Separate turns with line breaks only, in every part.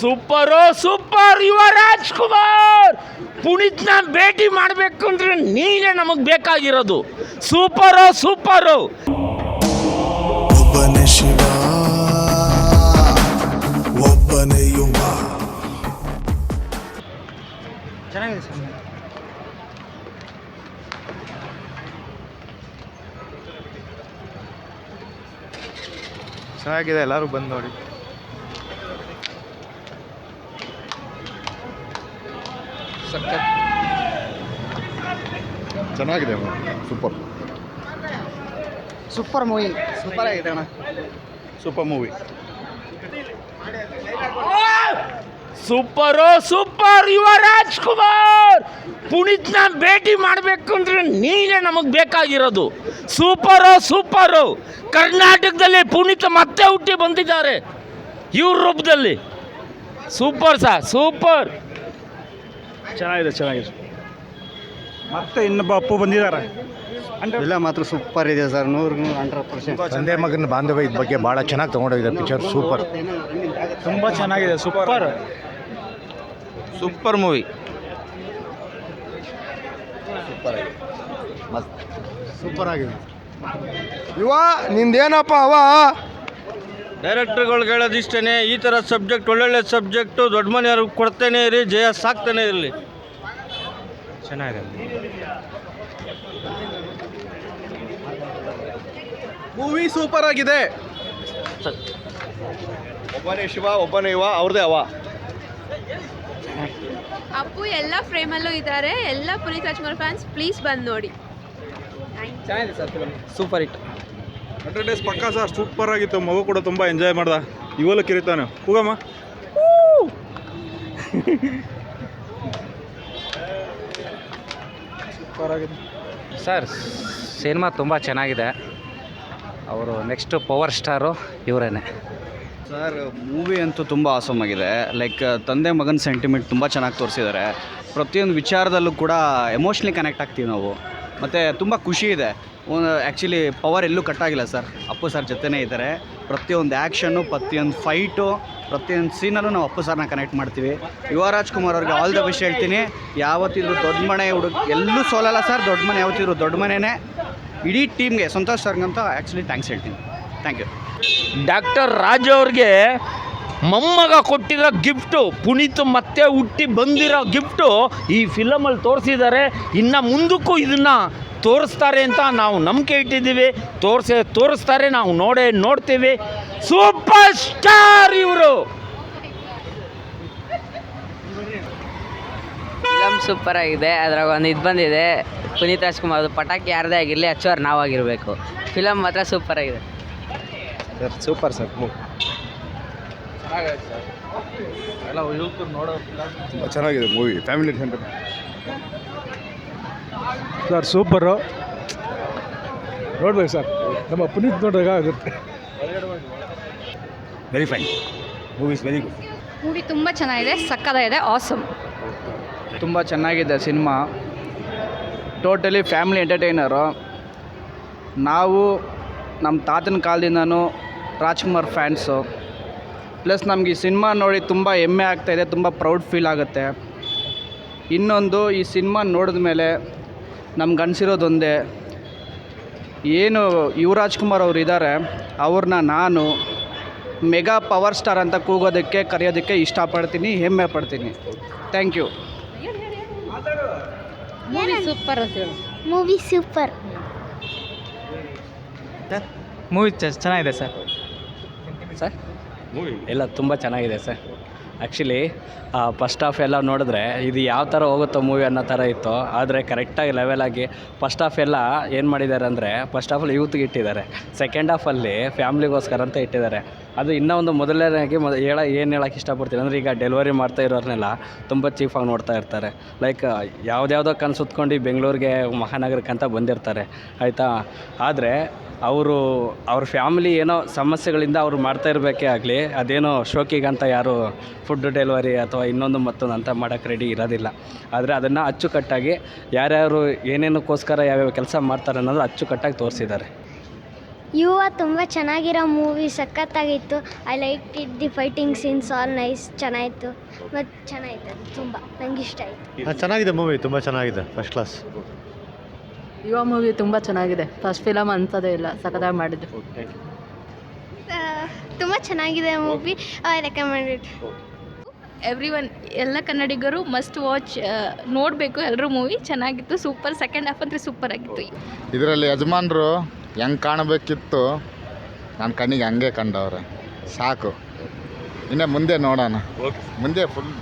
Super super ಯುವ ರಾಜ್ಕುಮಾರ್ ಪುನೀತ್ನ ಭೇಟಿ ಮಾಡಬೇಕು ಅಂದ್ರೆ ನೀನೇ ನಮಗೆ ಬೇಕಾಗಿರೋದು. ಸೂಪರು ಸೂಪರು
ಒಬ್ಬನೇ ಶಿವ ಒಬ್ಬನೇ ಯುವ.
ಚೆನ್ನಾಗಿದೆ ಸರ್
ಚೆನ್ನಾಗಿದೆ ಎಲ್ಲರೂ ಬಂದು ನೋಡಿ. ಚೆನ್ನಾಗಿದೆ ಸೂಪರ್
ಸೂಪರ್ ಮೂವಿ ಸೂಪರ್ ಆಗಿದೆ ಅಣ್ಣ.
ಸೂಪರ್ ಮೂವಿ
ಸೂಪರು ಸೂಪರ್ ಯುವ ರಾಜ್ಕುಮಾರ್ ಪುನೀತ್ನ ಭೇಟಿ ಮಾಡಬೇಕು ಅಂದ್ರೆ ನೀನೇ ನಮಗೆ ಬೇಕಾಗಿರೋದು. ಸೂಪರು ಸೂಪರು ಕರ್ನಾಟಕದಲ್ಲಿ ಪುನೀತ್ ಮತ್ತೆ ಹುಟ್ಟಿ ಬಂದಿದ್ದಾರೆ. ಇವ್ರ ರೂಪದಲ್ಲಿ. ಸೂಪರ್ ಸಾ ಸೂಪರ್
ಚೆನ್ನಾಗಿದೆ ಚೆನ್ನಾಗಿದೆ. ಮತ್ತೆ ಇನ್ನೊಬ್ಬ ಅಪ್ಪು ಬಂದಿದ್ದಾರೆ.
ಇಲ್ಲ ಮಾತ್ರ ಸೂಪರ್ ಇದೆ ಸರ್ ನೂರು ಹಂಡ್ರೆಡ್ ಪರ್ಸೆಂಟ್
ತಂದೆ ಮಗನ ಬಾಂಧವ್ಯ ಇದ್ ಬಗ್ಗೆ ಭಾಳ ಚೆನ್ನಾಗಿ ತೊಗೊಂಡೋಗಿದೆ ಪಿಕ್ಚರ್ ಸೂಪರ್
ತುಂಬ ಚೆನ್ನಾಗಿದೆ ಸೂಪರ್
ಸೂಪರ್ ಮೂವಿ
ಸೂಪರ್ ಆಗಿದೆ.
ಸೂಪರ್ ಆಗಿದೆ. ಇವ ನಿಂದೇನಪ್ಪ ಅವ?
ಡೈರೆಕ್ಟರ್ಗಳು ಹೇಳೋದಿಷ್ಟೇ ಈ ಥರ ಸಬ್ಜೆಕ್ಟ್ ಒಳ್ಳೊಳ್ಳೆ ಸಬ್ಜೆಕ್ಟು ದೊಡ್ಡ ಮನೆಯವ್ರಿಗೆ ಕೊಡ್ತಾನೆ ಇರಿ ಜಯ ಸಾಕ್ತಾನೆ ಇರಲಿ.
ಚೆನ್ನಾಗಿದೆ
ಮೂವಿ ಸೂಪರ್ ಆಗಿದೆ.
ಒಬ್ಬನೇ ಶಿವ ಒಬ್ಬನೇ ಇವ ಅವ್ರದೇ ಅವ.
ಅಪ್ಪು ಎಲ್ಲ ಫ್ರೇಮಲ್ಲೂ ಇದ್ದಾರೆ. ಎಲ್ಲ ಪುನೀತ್ ರಾಜ್ಕುಮಾರ್ ಫ್ಯಾನ್ಸ್ ಪ್ಲೀಸ್ ಬಂದು ನೋಡಿ.
ಚೆನ್ನಾಗಿದೆ sir film super hit
hundred days ಪಕ್ಕ ಸರ್ ಸೂಪರ್ ಆಗಿತ್ತು. ಮಗು ಕೂಡ ತುಂಬ ಎಂಜಾಯ್ ಮಾಡ್ದ. ಇವಲ್ಲ ಕಿರಿತಾನೆ. ಹೋಗಮ್ಮ ಸೂಪರ್ ಆಗಿದೆ
ಸರ್ ಸಿನಿಮಾ ತುಂಬ ಚೆನ್ನಾಗಿದೆ. ಅವರು ನೆಕ್ಸ್ಟು ಪವರ್ ಸ್ಟಾರು ಇವರೇನೆ.
ಸರ್ ಮೂವಿ ಅಂತೂ ತುಂಬ ಆಸಮ್ ಆಗಿದೆ. ಲೈಕ್ ತಂದೆ ಮಗನ ಸೆಂಟಿಮೆಂಟ್ ತುಂಬ ಚೆನ್ನಾಗಿ ತೋರಿಸಿದ್ದಾರೆ. ಪ್ರತಿಯೊಂದು ವಿಚಾರದಲ್ಲೂ ಕೂಡ ಎಮೋಷ್ನಲಿ ಕನೆಕ್ಟ್ ಆಗ್ತೀವಿ ನಾವು. ಮತ್ತು ತುಂಬ ಖುಷಿ ಇದೆ. ಆ್ಯಕ್ಚುಲಿ ಪವರ್ ಎಲ್ಲೂ ಕಟ್ಟಾಗಿಲ್ಲ ಸರ್ ಅಪ್ಪು ಸರ್ ಜೊತೆನೇ ಇದ್ದಾರೆ. ಪ್ರತಿಯೊಂದು ಆ್ಯಕ್ಷನ್ನು ಪ್ರತಿಯೊಂದು ಫೈಟು ಪ್ರತಿಯೊಂದು ಸೀನಲ್ಲೂ ನಾವು ಅಪ್ಪು ಸರ್ನ ಕನೆಕ್ಟ್ ಮಾಡ್ತೀವಿ. ಯುವ ರಾಜ್ಕುಮಾರ್ ಅವ್ರಿಗೆ ಆಲ್ ದ ಬೆಸ್ಟ್ ಹೇಳ್ತೀನಿ. ಯಾವತ್ತಿದ್ರು ದೊಡ್ಡ ಮನೆ ಹುಡುಗ, ಎಲ್ಲೂ ಸೋಲಲ್ಲ ಸರ್ ದೊಡ್ಡ ಮನೆ ಯಾವತ್ತಿದ್ರು ದೊಡ್ಡ ಮನೆಯೇ ಇಡೀ ಟೀಮ್ಗೆ ಸಂತೋಷ್ ಸರ್ಗಂತ ಆ್ಯಕ್ಚುಲಿ ಥ್ಯಾಂಕ್ಸ್ ಹೇಳ್ತೀನಿ. ಥ್ಯಾಂಕ್ ಯು
ಡಾಕ್ಟರ್ ರಾಜು ಅವ್ರಿಗೆ ಮೊಮ್ಮಗ ಕೊಟ್ಟಿರೋ ಗಿಫ್ಟು ಪುನೀತ್ ಮತ್ತೆ ಹುಟ್ಟಿ ಬಂದಿರೋ ಗಿಫ್ಟು ಈ ಫಿಲಮಲ್ಲಿ ತೋರಿಸಿದ್ದಾರೆ. ಇನ್ನು ಮುಂದಕ್ಕೂ ಇದನ್ನು ತೋರಿಸ್ತಾರೆ ಅಂತ ನಾವು ನಂಬಿಕೆ ಇಟ್ಟಿದ್ದೀವಿ. ತೋರಿಸೇ ತೋರಿಸ್ತಾರೆ ನಾವು ನೋಡೇ ನೋಡ್ತೀವಿ. ಸೂಪರ್ ಸ್ಟಾರ್ ಇವರು!
ಫಿಲಮ್ ಸೂಪರ್ ಆಗಿದೆ. ಅದ್ರಾಗ ಒಂದು ಇದು ಬಂದಿದೆ. ಪುನೀತ್ ರಾಜ್ಕುಮಾರ್ ಅದು ಪಟಾಕಿ ಯಾರದೇ ಆಗಿರಲಿ ಹಚ್ಚೋರು ನಾವಾಗಿರಬೇಕು ಫಿಲಮ್ ಮಾತ್ರ ಸೂಪರ್ ಆಗಿದೆ.
ಸರ್ ಸೂಪರ್ ಸರ್ ತುಂಬ ಚೆನ್ನಾಗಿದೆ movie family center
sir super ನೋಡ್ಬೇಕು ಸರ್. ನಮ್ಮ ಪುನೀತ್ ನೋಡಿದಾಗ ಆಗುತ್ತೆ.
Very fine movies very good
movie ತುಂಬ ಚೆನ್ನಾಗಿದೆ ಸಕ್ಕದಾಗಿದೆ ಆಸಮ್
ತುಂಬ ಚೆನ್ನಾಗಿದೆ ಸಿನಿಮಾ. ಟೋಟಲಿ ಫ್ಯಾಮಿಲಿ ಎಂಟರ್ಟೈನರು ನಾವು ನಮ್ಮ ತಾತನ ಕಾಲದಿಂದನೂ ರಾಜ್ಕುಮಾರ್ ಫ್ಯಾನ್ಸು ಪ್ಲಸ್ ನಮಗೆ ಈ ಸಿನಿಮಾ ನೋಡಿ ತುಂಬ ಹೆಮ್ಮೆ ಆಗ್ತಾಯಿದೆ ತುಂಬ ಪ್ರೌಡ್ ಫೀಲ್ ಆಗುತ್ತೆ. ಇನ್ನೊಂದು ಈ ಸಿನಿಮಾ ನೋಡಿದ ಮೇಲೆ ನಮ್ಗೆ ಅನಿಸಿರೋದೊಂದೇ ಏನು ಯುವರಾಜ್ ಕುಮಾರ್ ಅವರು ಇದ್ದಾರೆ ಅವ್ರನ್ನ ನಾನು ಮೆಗಾ ಪವರ್ ಸ್ಟಾರ್ ಅಂತ ಕೂಗೋದಕ್ಕೆ ಕರೆಯೋದಕ್ಕೆ ಇಷ್ಟಪಡ್ತೀನಿ ಹೆಮ್ಮೆ ಪಡ್ತೀನಿ. Thank you.
ಮೂವಿ ಸೂಪರ್ ಅಂತ ಹೇಳಿ.
Movie super.
ಮೂವಿ ಚೆನ್ನಾಗಿದೆ ಸರ್.
ಸರ್ ಎಲ್ಲ ತುಂಬ ಚೆನ್ನಾಗಿದೆ ಸರ್. ಆ್ಯಕ್ಚುಲಿ ಫಸ್ಟ್ ಹಾಫ್ ಎಲ್ಲ ನೋಡಿದ್ರೆ ಇದು ಯಾವ ಥರ ಹೋಗುತ್ತೋ ಮೂವಿ ಅನ್ನೋ ಥರ ಇತ್ತು. ಆದರೆ ಕರೆಕ್ಟಾಗಿ ಲೆವೆಲಾಗಿ ಫಸ್ಟ್ ಹಾಫ್ ಎಲ್ಲ ಏನು ಮಾಡಿದ್ದಾರೆ ಅಂದರೆ ಫಸ್ಟ್ ಹಾಫಲ್ಲಿ ಯೂತ್ಗೆ ಇಟ್ಟಿದ್ದಾರೆ. ಸೆಕೆಂಡ್ ಹಾಫಲ್ಲಿ ಫ್ಯಾಮ್ಲಿಗೋಸ್ಕರ ಅಂತ ಇಟ್ಟಿದ್ದಾರೆ. ಅದು ಇನ್ನೂ ಒಂದು ಮೊದಲನೇದಾಗಿ ಮೊದ ಹೇಳ ಏನು ಹೇಳೋಕ್ಕೆ ಇಷ್ಟಪಡ್ತೀನಿ ಅಂದರೆ ಈಗ ಡೆಲಿವರಿ ಮಾಡ್ತಾ ಇರೋರನ್ನೆಲ್ಲ ತುಂಬ ಚೀಫಾಗಿ ನೋಡ್ತಾ ಇರ್ತಾರೆ. ಲೈಕ್ ಯಾವುದ್ಯಾವುದೋ ಕನಸು ಸುತ್ಕೊಂಡು ಬೆಂಗಳೂರಿಗೆ ಮಹಾನಗರಕ್ಕೆ ಅಂತ ಬಂದಿರ್ತಾರೆ. ಆಯಿತಾ? ಆದರೆ ಅವರು, ಅವ್ರ ಫ್ಯಾಮಿಲಿ ಏನೋ ಸಮಸ್ಯೆಗಳಿಂದ ಅವ್ರು ಮಾಡ್ತಾ ಇರಬೇಕೇ ಆಗಲಿ, ಅದೇನೋ ಶೋಕಿಗಂತ ಯಾರು ಫುಡ್ ಡೆಲಿವರಿ ಅಥವಾ ಇನ್ನೊಂದು ಮತ್ತೊಂದು ಅಂತ ಮಾಡೋಕ್ಕೆ ರೆಡಿ ಇರೋದಿಲ್ಲ. ಆದರೆ ಅದನ್ನು ಅಚ್ಚುಕಟ್ಟಾಗಿ ಯಾರ್ಯಾರು ಏನೇನಕ್ಕೋಸ್ಕರ ಯಾವ್ಯಾವ ಕೆಲಸ ಮಾಡ್ತಾರೆ ಅನ್ನೋದು ಅಚ್ಚುಕಟ್ಟಾಗಿ ತೋರಿಸಿದ್ದಾರೆ.
ಯುವ ತುಂಬ ಚೆನ್ನಾಗಿರೋ movie ಸಖತ್ತಾಗಿತ್ತು. I like it the fighting scenes all nice ಚೆನ್ನಾಗಿತ್ತು ಮತ್ತು ಚೆನ್ನಾಗಿತ್ತು ಅದು ತುಂಬ. ನಂಗೆ ಇಷ್ಟ ಆಯಿತು.
ಚೆನ್ನಾಗಿದೆ ಮೂವಿ ತುಂಬ ಚೆನ್ನಾಗಿದೆ. ಫಸ್ಟ್ ಕ್ಲಾಸ್
ಯುವ ಮೂವಿ ತುಂಬ ಚೆನ್ನಾಗಿದೆ. ಫಸ್ಟ್ ಫಿಲಮ್ ಅನ್ಸೋದೇ ಇಲ್ಲ. ಸಖತ್ತಾಗಿ ಮಾಡಿದ್ದು.
ತುಂಬ ಚೆನ್ನಾಗಿದೆ movie I recommend it
every one ಎಲ್ಲ ಕನ್ನಡಿಗರು ಮಸ್ಟ್ ವಾಚ್ ನೋಡಬೇಕು ಎಲ್ಲರೂ ಮೂವಿ ಚೆನ್ನಾಗಿತ್ತು ಸೂಪರ್ ಸೆಕೆಂಡ್ ಹಾಫ್ ಅಂದರೆ ಸೂಪರ್ ಆಗಿತ್ತು.
ಇದರಲ್ಲಿ ಯಜಮಾನರು ಹೆಂಗೆ ಕಾಣಬೇಕಿತ್ತು ನನ್ನ ಕಣ್ಣಿಗೆ ಹಂಗೆ ಕಂಡವ್ರೆ. ಸಾಕು. ಇನ್ನೇ ಮುಂದೆ ನೋಡೋಣ. ಮುಂದೆ ಫುಲ್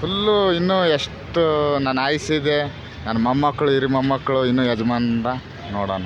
ಫುಲ್ಲು ಇನ್ನೂ ಎಷ್ಟು ನನ್ನ ಆಯ್ಸಿದೆ ನನ್ನ ಮೊಮ್ಮಕ್ಕಳು ಹಿರಿ ಮೊಮ್ಮಕ್ಕಳು ಇನ್ನೂ ಯಜಮಾನ್ರ ನೋಡೋಣ.